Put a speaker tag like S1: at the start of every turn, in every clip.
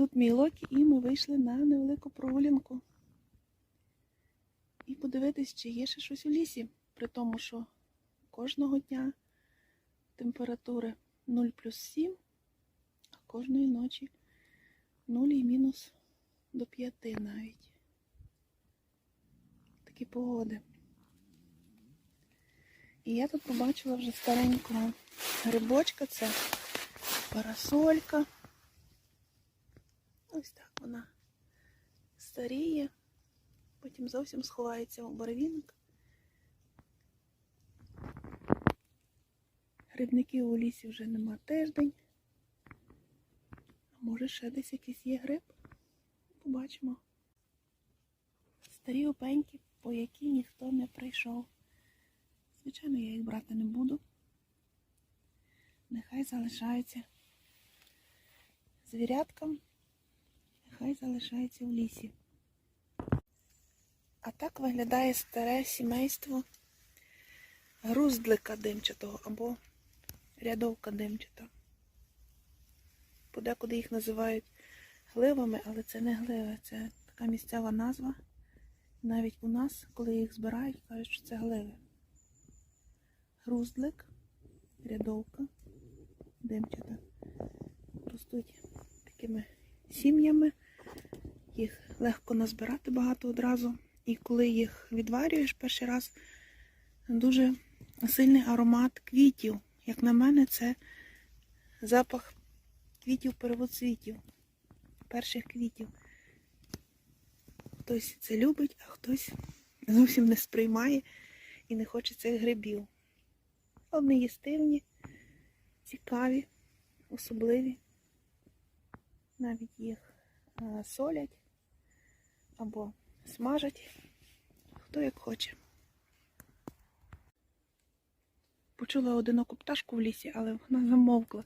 S1: Тут мій локі, і ми вийшли на невелику прогулянку. І подивитись, чи є ще щось у лісі, при тому, що кожного дня температури 0 плюс 7, а кожної ночі 0 і мінус до 5 навіть. Такі погоди. І я тут побачила вже старенького грибочка, це парасолька. Ось так вона старіє, потім зовсім сховається у барвінок. Грибників у лісі вже нема тиждень. А може ще десь якийсь є гриб? Побачимо. Старі опеньки, по які ніхто не прийшов. Звичайно, я їх брати не буду. Нехай залишаються звіряткам, нехай залишаються в лісі. А так виглядає старе сімейство груздлика димчатого або рядовка димчата. Подекуди їх називають гливами, але це не гливи, це така місцева назва. Навіть у нас, коли їх збирають, кажуть, що це гливи. Груздлик, рядовка, димчата. Ростуть такими сім'ями. Їх легко назбирати багато одразу. І коли їх відварюєш перший раз, дуже сильний аромат квітів. Як на мене, це запах квітів первоцвітів, перших квітів. Хтось це любить, а хтось зовсім не сприймає і не хоче цих грибів. Вони їстивні, цікаві, особливі. Навіть їх солять або смажать, хто як хоче. Почула одиноку пташку в лісі, але вона замовкла,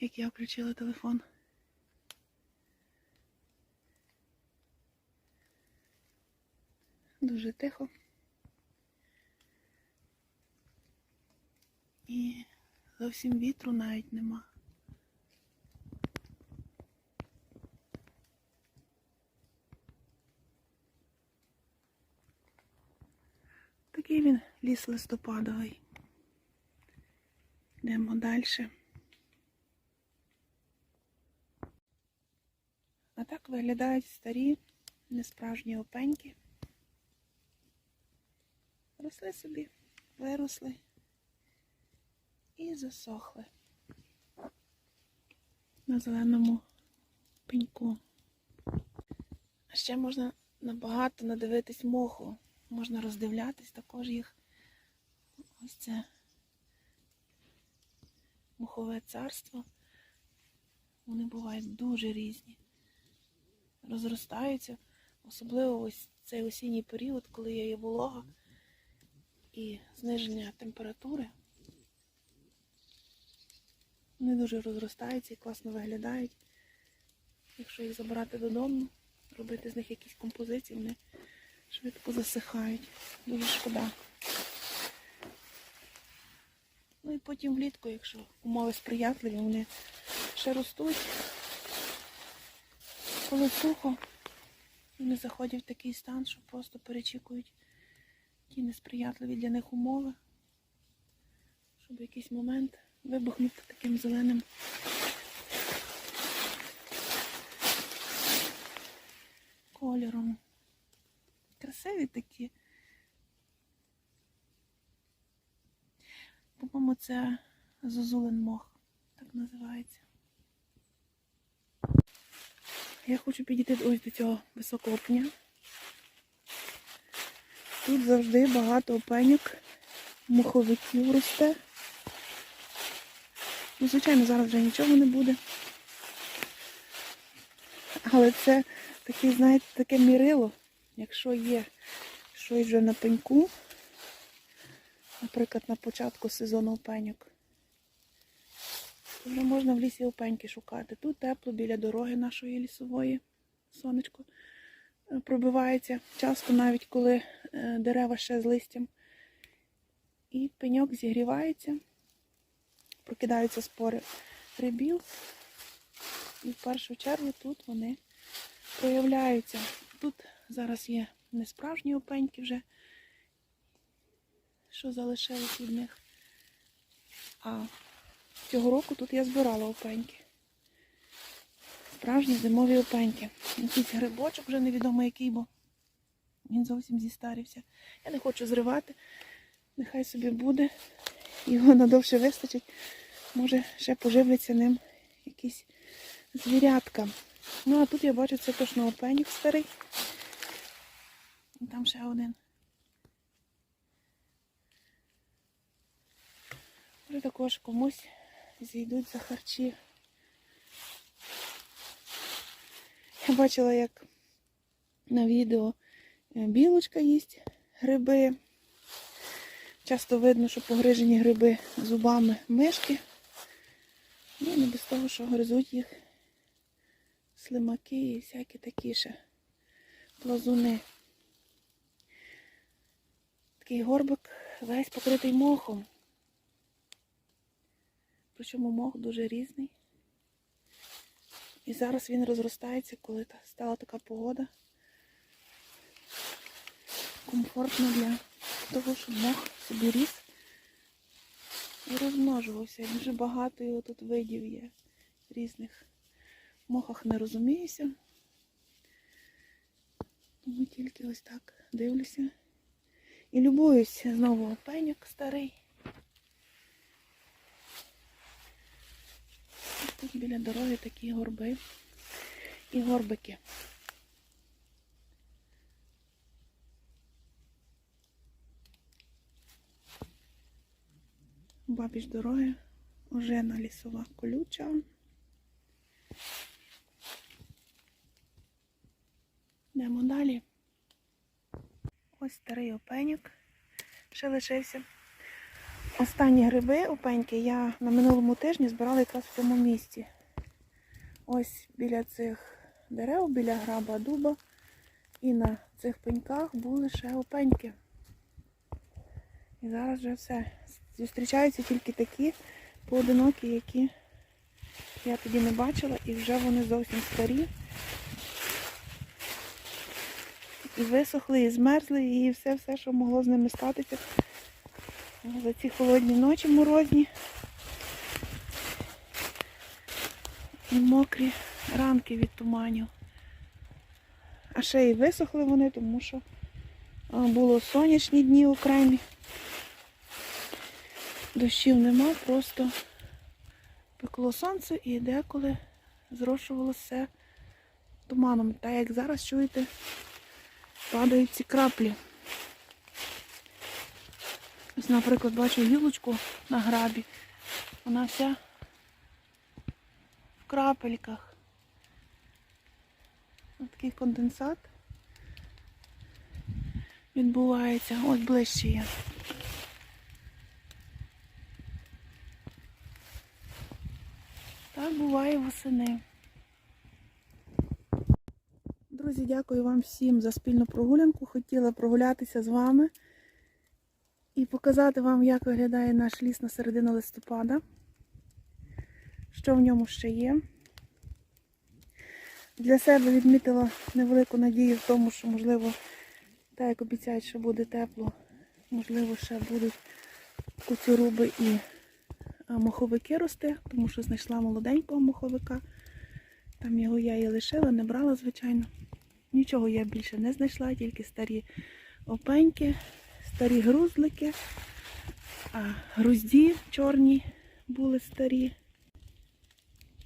S1: як я включила телефон. Дуже тихо. І зовсім вітру навіть нема. Такий він ліс листопадовий. Йдемо далі. А так виглядають старі, несправжні опеньки. Росли собі, виросли і засохли на зеленому пеньку. А ще можна набагато надивитись моху. Можна роздивлятись також їх. Ось це мохове царство. Вони бувають дуже різні. Розростаються, особливо ось цей осінній період, коли є волога і зниження температури. Вони дуже розростаються і класно виглядають. Якщо їх забирати додому, робити з них якісь композиції, вони швидко засихають. Дуже шкода. Ну і потім влітку, якщо умови сприятливі, вони ще ростуть. Коли сухо, вони заходять в такий стан, що просто перечікують ті несприятливі для них умови, щоб в якийсь момент вибухнути таким зеленим кольором. Красиві такі. По-моєму, це зозулин мох, так називається. Я хочу підійти ось до цього високого пня. Тут завжди багато опеньок, моховиків росте. Ну, звичайно, зараз вже нічого не буде. Але це таке, знаєте, таке мірило, якщо є щось вже на пеньку, наприклад, на початку сезону опеньок, то вже можна в лісі опеньки шукати. Тут тепло біля дороги нашої лісової, сонечко е, пробивається. Часто навіть коли е, дерева ще з листям. І пеньок зігрівається, прокидаються спори грибів. І в першу чергу тут вони проявляються. Тут зараз є не справжні опеньки вже, що залишились від них. А цього року тут я збирала опеньки. Справжні зимові опеньки. Якийсь грибочок вже невідомо який, бо він зовсім зістарився. Я не хочу зривати. Нехай собі буде. Його надовше вистачить. Може ще поживляться ним якісь звірятка. Ну, а тут я бачу, це точно опенік старий. Там ще один. Може також комусь зійдуть за харчі. Я бачила, як на відео е, білочка їсть гриби. Часто видно, що погрижені гриби зубами мишки. Ну, не без того, що гризуть їх слимаки і всякі такі ще плазуни. Такий горбик весь покритий мохом. Причому мох дуже різний. І зараз він розростається, коли стала така погода. Комфортно для того, щоб мох собі ріс і розмножувався. Дуже багато його тут видів є різних. В мохах не розуміюся. Тому тільки ось так дивлюся. І любуюсь знову опеньок старий. Тут біля дороги такі горби і горбики. Бабіж дороги ожена лісова колюча. Йдемо далі. Ось старий опеньок ще лишився. Останні гриби опеньки я на минулому тижні збирала якраз в цьому місці. Ось біля цих дерев, біля граба дуба. І на цих пеньках були ще опеньки. І зараз вже все. Зустрічаються тільки такі поодинокі, які я тоді не бачила, і вже вони зовсім старі. І висохли, і змерзли, і все-все, що могло з ними статися. За ці холодні ночі морозні. І мокрі ранки від туманів. А ще й висохли вони, тому що було сонячні дні окремі. Дощів нема, просто пекло сонце і деколи зрошувалося туманом. Так як зараз чуєте, падають ці краплі. Ось, наприклад, бачу гілочку на грабі. Вона вся в крапельках. Ось такий конденсат відбувається. Ось ближче є. Так буває восени. Друзі, дякую вам всім за спільну прогулянку. Хотіла прогулятися з вами і показати вам, як виглядає наш ліс на середину листопада, що в ньому ще є. Для себе відмітила невелику надію в тому, що, можливо, так як обіцяють, що буде тепло, можливо, ще будуть куцюруби і моховики рости, тому що знайшла молоденького моховика. Там його я і лишила, не брала, звичайно. Нічого я більше не знайшла, тільки старі опеньки, старі грузлики, а грузді чорні були старі.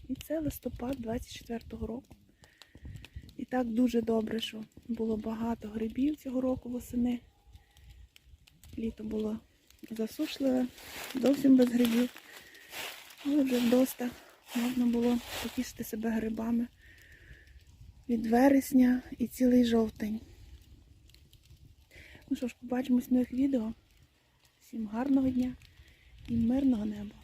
S1: І це листопад 24-го року. І так дуже добре, що було багато грибів цього року восени. Літо було засушливе, зовсім без грибів. Але вже вдоста можна було потішити себе грибами від вересня і цілий жовтень. Ну що ж, побачимось в нових відео. Всім гарного дня і мирного неба.